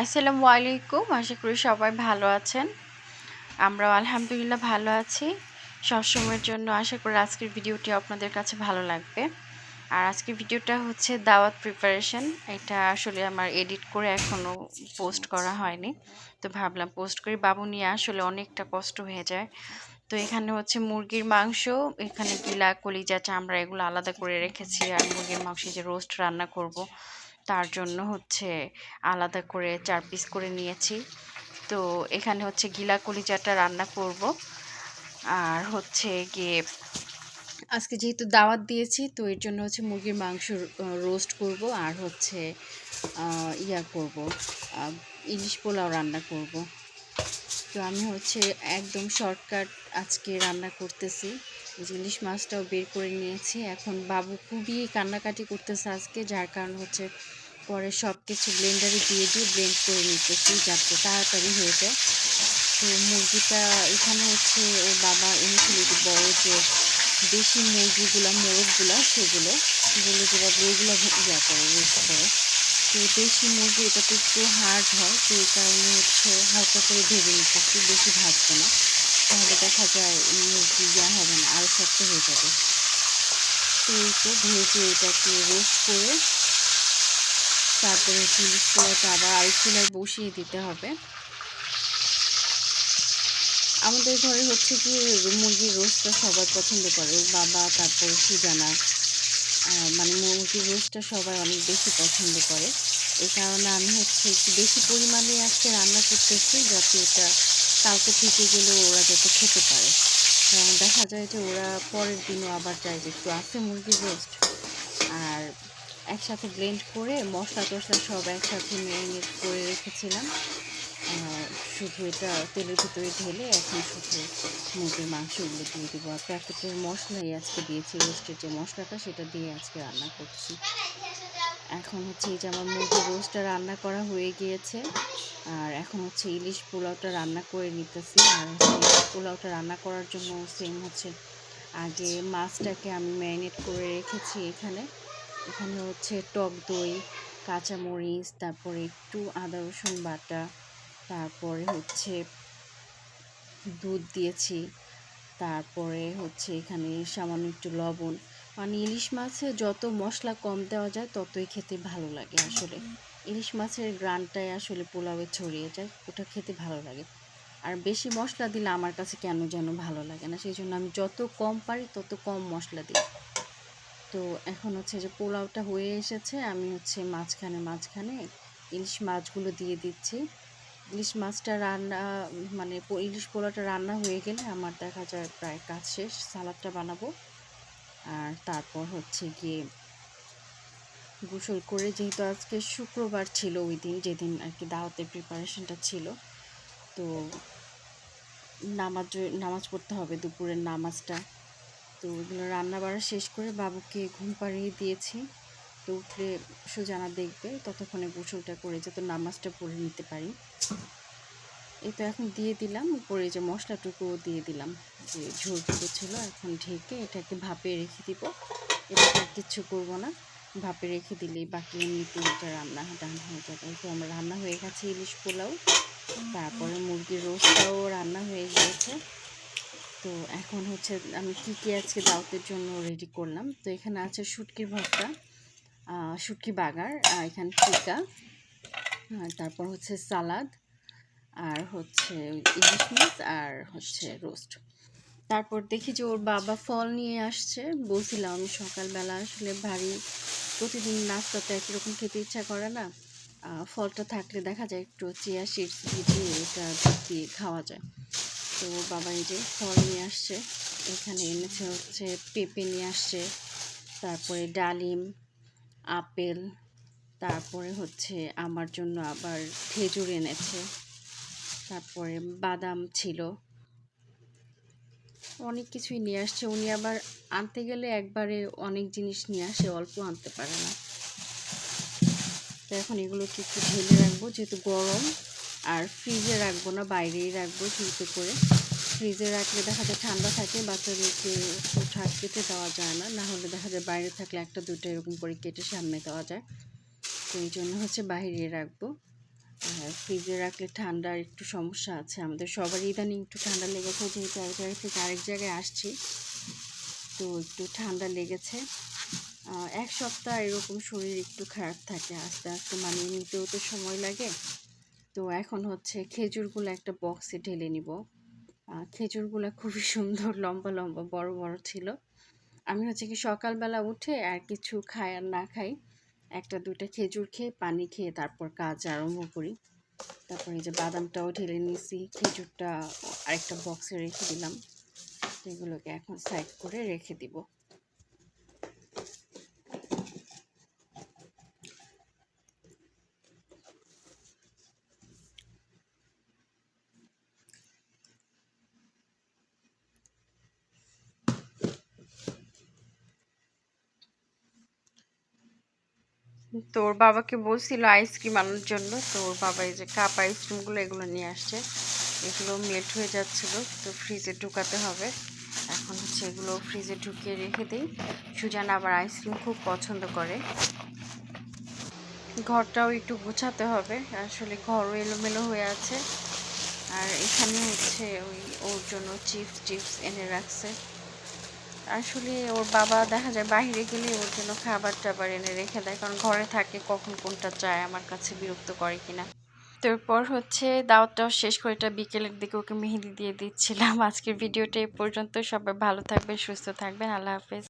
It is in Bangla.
আসসালামু আলাইকুম। আশা করি সবাই ভালো আছেন। আমরাও আলহামদুলিল্লাহ ভালো আছি। সবসময়ের জন্য আশা করি আজকের ভিডিওটি আপনাদের কাছে ভালো লাগবে। আর আজকের ভিডিওটা হচ্ছে দাওয়াত প্রিপারেশন এটা আসলে আমার এডিট করে এখনও পোস্ট করা হয়নি। তো ভাবলাম পোস্ট করি। বাবু নিয়ে আসলে অনেকটা কষ্ট হয়ে যায়। তো এখানে হচ্ছে মুরগির মাংস, এখানে গিলা, কলিজা, চামড়া এগুলো আলাদা করে রেখেছি। আর মুরগির মাংস যে রোস্ট রান্না করব তার জন্য হচ্ছে আলাদা করে চার পিস করে নিয়েছি। তো এখানে হচ্ছে গিলা কলিজাটা রান্না করব। আর হচ্ছে গিয়ে আজকে যেহেতু দাওয়াত দিয়েছি, তো এর জন্য হচ্ছে মুরগির মাংস রোস্ট করব আর হচ্ছে ইয়া করব। ইলিশ পোলাও রান্না করব। তো আমি হচ্ছে একদম শর্টকাট আজকে রান্না করতেছি। ইলিশ মাছটাও বের করে নিয়েছি। এখন বাবু খুবই কান্নাকাটি করতেছে আজকে, যার কারণ হচ্ছে পরে সব কিছু ব্লেন্ডারে দিয়ে দিয়ে ব্লেন্ড করে নিতেছি যাতে তাড়াতাড়ি হয়ে যায়। তো মুরগিটা এখানে হচ্ছে ওর বাবা এনেছিল যে বড় যে দেশি মুরগিগুলো, মোরগগুলো, সেগুলো বলে যেগুলো যেভাবে ওইগুলো ইয়া করে রোস্ট করে। তো দেশি মুরগি এটা তো একটু হার্ড হয়, তো এই কারণে হচ্ছে হালকা করে ভেজে নিতেছি, বেশি ভাজবো না। তাহলে দেখা যায় মুরগি ইয়া হবে না, আরও শক্ত হয়ে যাবে। তো এই তো ভেজে এটাকে রোস্ট করে তারপরে চিলিশ পোলাটা আবার আরেক চুলায় বসিয়ে দিতে হবে। আমাদের ঘরে হচ্ছে কি, মুরগির রোস্টটা সবাই পছন্দ করে বাবা, তারপরে সুজানা মানে মুরগির রোস্টটা সবাই অনেক বেশি পছন্দ করে। এই কারণে আমি হচ্ছে একটু বেশি পরিমাণে আজকে রান্না করতেছি যাতে এটা কাউকে থেকে গেলেও ওরা যাতে খেতে পারে। দেখা যায় যে ওরা পরের দিনও আবার চায় যে একটু আছে মুরগির রোস্ট আর একসাথে ব্লেন্ড করে মশলা টশলা সব একসাথে ম্যারিনেট করে রেখেছিলাম। শুধু এটা তেলের ভিতরে ঢেলে এখন শুধু মুরগির মাংসগুলো দিয়ে দেবো। আর প্যাকেটের মশলাই আজকে দিয়েছি রোস্টের যে মশলাটা, সেটা দিয়ে আজকে রান্না করছি। এখন হচ্ছে এই যে আমার মুরগির রোস্টটা রান্না করা হয়ে গিয়েছে। আর এখন হচ্ছে ইলিশ পোলাওটা রান্না করে নিতেছি। আর হচ্ছে পোলাওটা রান্না করার জন্য সেম হচ্ছে আগে মাছটাকে আমি ম্যারিনেট করে রেখেছি এখানে। এখানে হচ্ছে টক দই, কাঁচামরিচ, তারপরে একটু আদা, রসুন বাটা, তারপরে হচ্ছে দুধ দিয়েছি। তারপরে হচ্ছে এখানে সামান্য একটু লবণ মানে ইলিশ মাছে যত মশলা কম দেওয়া যায়, ততই খেতে ভালো লাগে আসলে। ইলিশ মাছের গ্রানটাই আসলে পোলাওয়ে ছড়িয়ে যায়, ওটা খেতে ভালো লাগে। আর বেশি মশলা দিলে আমার কাছে কেন যেন ভালো লাগে না, সেই জন্য আমি যত কম পারি তত কম মশলা দিই। তো এখন হচ্ছে যে পোলাওটা হয়ে এসেছে, আমি হচ্ছে মাঝখানে মাঝখানে ইলিশ মাছগুলো দিয়ে দিচ্ছি। ইলিশ মাছটা রান্না মানে ইলিশ পোলাওটা রান্না হয়ে গেলে আমার দেখা যায় প্রায় কাজ শেষ, সালাদটা বানাবো। আর তারপর হচ্ছে গিয়ে গোসল করে যেহেতু আজকে শুক্রবার ছিল ওই দিন, যেদিন আর কি দাওয়াতের প্রিপারেশনটা ছিল, তো নামাজ নামাজ পড়তে হবে দুপুরের নামাজটা। তো ওগুলো রান্না বাড়া শেষ করে বাবুকে ঘুম পাড়িয়ে দিয়েছি। তো উঠলে সুজানা দেখবে, ততক্ষণে গোসলটা করে যাতে নামাজটা পড়ে নিতে পারি। এই তো এখন দিয়ে দিলাম। উপরে যে মশলাটুকুও দিয়ে দিলাম। যে ঝোলটুকু ছিল, এখন ঢেকে এটাকে ভাপে রেখে দিব। এটা আর কিচ্ছু করব না। ভাপে রেখে দিলেই বাকি এমনিতে রান্না ডান হয়ে যাবে। তো আমার রান্না হয়ে গেছে ইলিশ পোলাও। তারপরে মুরগির রোস্টটাও রান্না হয়ে গিয়েছে। তো এখন হচ্ছে আমি কী কী আজকে দাওয়াতের জন্য রেডি করলাম। তো এখানে আছে শুটকির ভর্তা শুটকি বাগার এখানে টিকা তারপর হচ্ছে সালাদ আর হচ্ছে ইলিশ মাছ আর হচ্ছে রোস্ট। তারপর দেখি যে ওর বাবা ফল নিয়ে আসছে। বলছিলাম আমি সকালবেলা আসলে ভারী প্রতিদিন নাস্তাতে একই রকম খেতে ইচ্ছা করে না। ফলটা থাকলে দেখা যায় একটু চিয়া সিডস ভিজিয়ে এটা দিয়ে খাওয়া যায়। তো ওর বাবা এই যে ফল নিয়ে আসছে। এখানে এনেছে হচ্ছে পেঁপে নিয়ে আসছে। তারপরে ডালিম, আপেল, তারপরে হচ্ছে আমার জন্য আবার খেজুর এনেছে। তারপরে বাদাম ছিল। অনেক কিছুই নিয়ে আসছে। উনি আবার আনতে গেলে একবারে অনেক জিনিস নিয়ে আসে, অল্প আনতে পারে না। তো এখন এগুলোকে একটু ঢেলে রাখব, যেহেতু গরম। আর ফ্রিজে রাখব না, বাইরেই রাখব চুলতে করে। ফ্রিজে রাখলে দেখা যায় ঠান্ডা থাকে, বাচ্চাদেরকে ওঠা কেটে দেওয়া যায় না। না হলে দেখা যায় বাইরে থাকলে একটা দুটো এরকম করে কেটে সামনে দেওয়া যায়। তো এই জন্য হচ্ছে বাইরে রাখব। ফ্রিজে রাখলে ঠান্ডার একটু সমস্যা আছে। আমাদের সবারই ইদানিং একটু ঠান্ডা লেগেছে, যেহেতু এক জায়গা থেকে আরেক জায়গায় আসছি। তো একটু ঠান্ডা লেগেছে। এক সপ্তাহ এরকম শরীর একটু খারাপ থাকে, আস্তে আস্তে মানিয়ে নিতেও তো সময় লাগে। তো এখন হচ্ছে খেজুরগুলো একটা বক্সে ঢেলে নিব। খেজুরগুলো খুবই সুন্দর, লম্বা লম্বা, বড় বড় ছিল। আমি হচ্ছে কি সকালবেলা উঠে আর কিছু খাই আর না খাই। একটা, দুইটা খেজুর খেয়ে, পানি খেয়ে তারপর কাজ আরম্ভ করি। তারপরে এই যে বাদামটাও ঢেলে নিয়েছি, খেজুরটা আরেকটা বক্সে রেখে দিলাম। এগুলোকে এখন সাইড করে রেখে দিব। তোর বাবাকে বলছিল আইসক্রিম আনার জন্য তো ওর বাবা এই যে কাপ আইসক্রিমগুলো এগুলো নিয়ে আসছে। এগুলো মেল্ট হয়ে যাচ্ছিল, তো ফ্রিজে ঢুকাতে হবে। এখন হচ্ছে এগুলো ফ্রিজে ঢুকিয়ে রেখে দিই। সুজান আবার আইসক্রিম খুব পছন্দ করে। ঘরটাও একটু গোছাতে হবে, আসলে ঘরও এলোমেলো হয়ে আছে। আর এখানে হচ্ছে ওই ওর জন্য চিপস টিপস এনে রাখছে। আসলে ওর বাবা দেখা যায় বাহিরে গেলে ওর জন্য খাবার টাবার এনে রেখে দেয়, কারণ ঘরে থাকে কখন কোনটা চায়, আমার কাছে বিরক্ত করে কিনা। তারপর হচ্ছে দাওয়াতটাও শেষ করে এটা বিকেলের দিকে ওকে মেহেদি দিয়ে দিচ্ছিলাম। আজকের ভিডিওটা এ পর্যন্ত সবাই ভালো থাকবেন, সুস্থ থাকবেন। আল্লাহ হাফেজ।